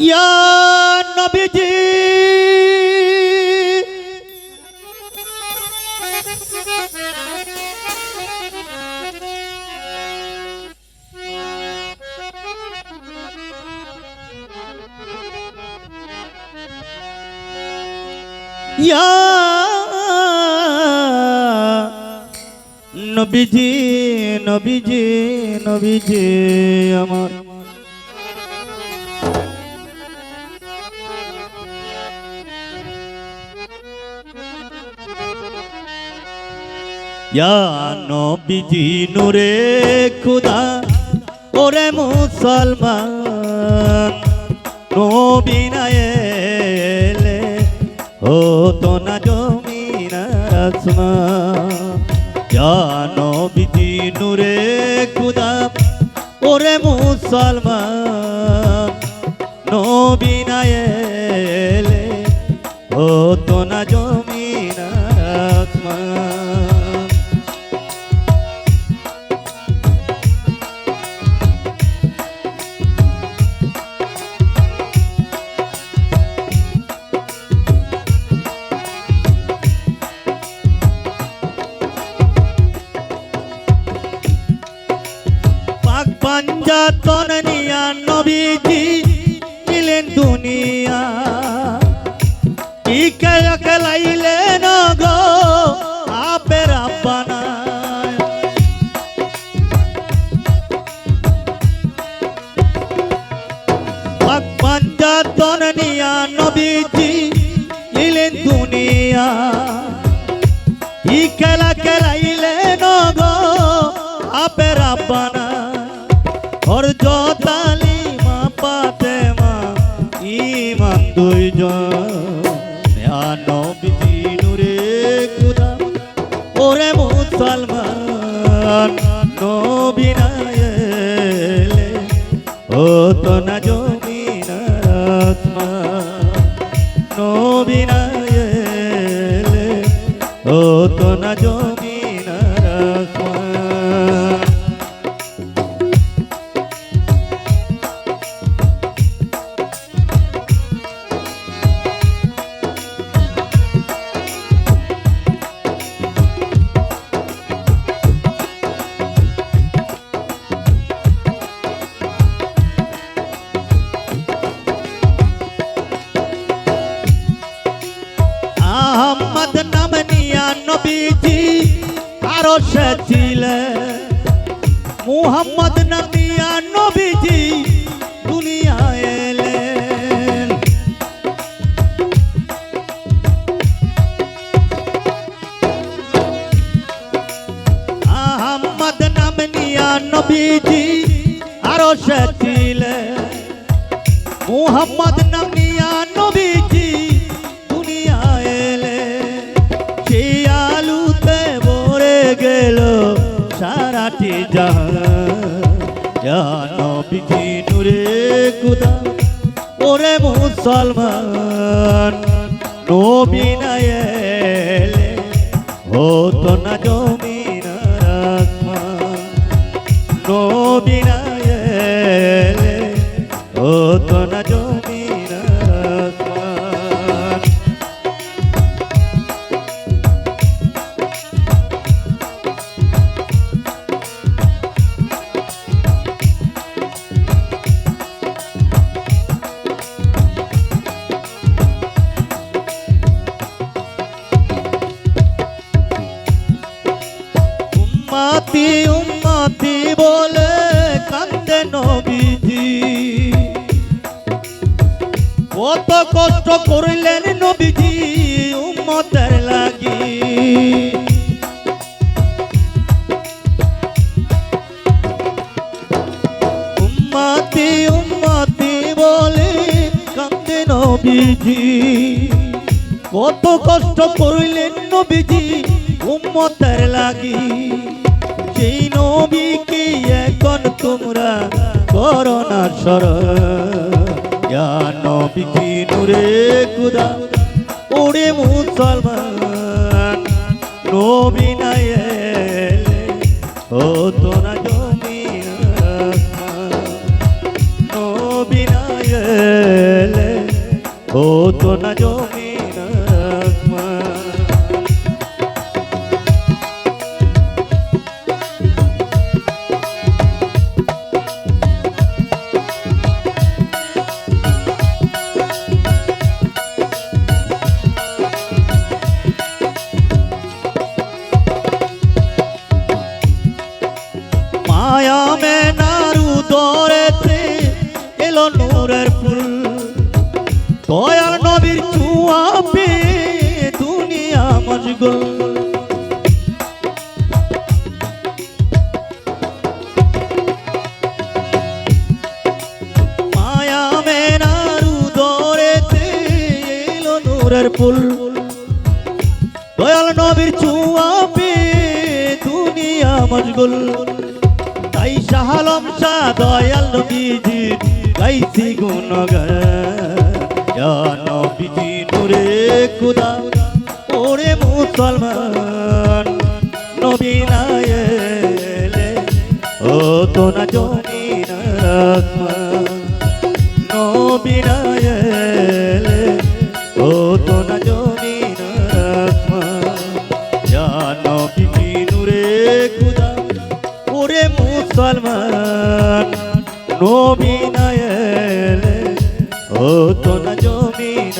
ইয়া নবীজি। ইয়া নবীজি নবীজি নবীজি আমার। নবীজি নূরে খুদা, ওরে মুসলমান, নবী না এলে হতো না জমিন আসমান। নবীজি নূরে খুদা, ওরে মুসলমান, নবী না এলে হতো না জমিন পাঞ্জাতন নিয়া নবীজি ছিলেন দুনিয়া। ই খেলা খেলাইলে নগ আপের আব্বানা। ওর জতালি মা পাতে মা ইমান দুইজন নবীজি নুরে খুদা ওরে মুসলমান, নবী না এলে ও তো না তো আরও সে ছিলেন মুহাম্মদ নাম নিয়া নবীজি দুনিয়া এলেন। আহমদ নাম নিয়া নবীজি আরও সে ছিলেন মুহাম্মদ নাম সারাটি জাহান বিধি নুরে কুদা, ওরে মুসলমান, নবী না এলে হতো না জমিন নবী না নবীজি। কত কষ্ট করলেন নবীজি উম্মতের লাগি। উম্মাতি উম্মাতি বলে কান্দে নবীজি। কত কষ্ট করলেন নবীজি উম্মতের লাগি। সেই নবীকে তোমরা করোনা সর নবীজি নূরে খুদা, ওরে মুসলমান, নবী না এলে হতো না জমিন আসমান। নবী না এলে হতো না নূরের ফুল। দয়াল নবীর চুয়া পে দুনিয়া মশগুল মায়া মেনারু ফুল। দয়াল নবীর চুয়াপে দুনিয়া মশগুল তাই শাহালম শাহ দয়াল নবীজি গাইছি গুণগান নবীজি নূরে খুদা ওরে মুসলমান, নবী না এলে ও তো না আসমান নবী না এলে ও তো না আসমান জানো বিবি নূরে খুদা ওরে মুসলমান নবী না এলে ও তো না জমিন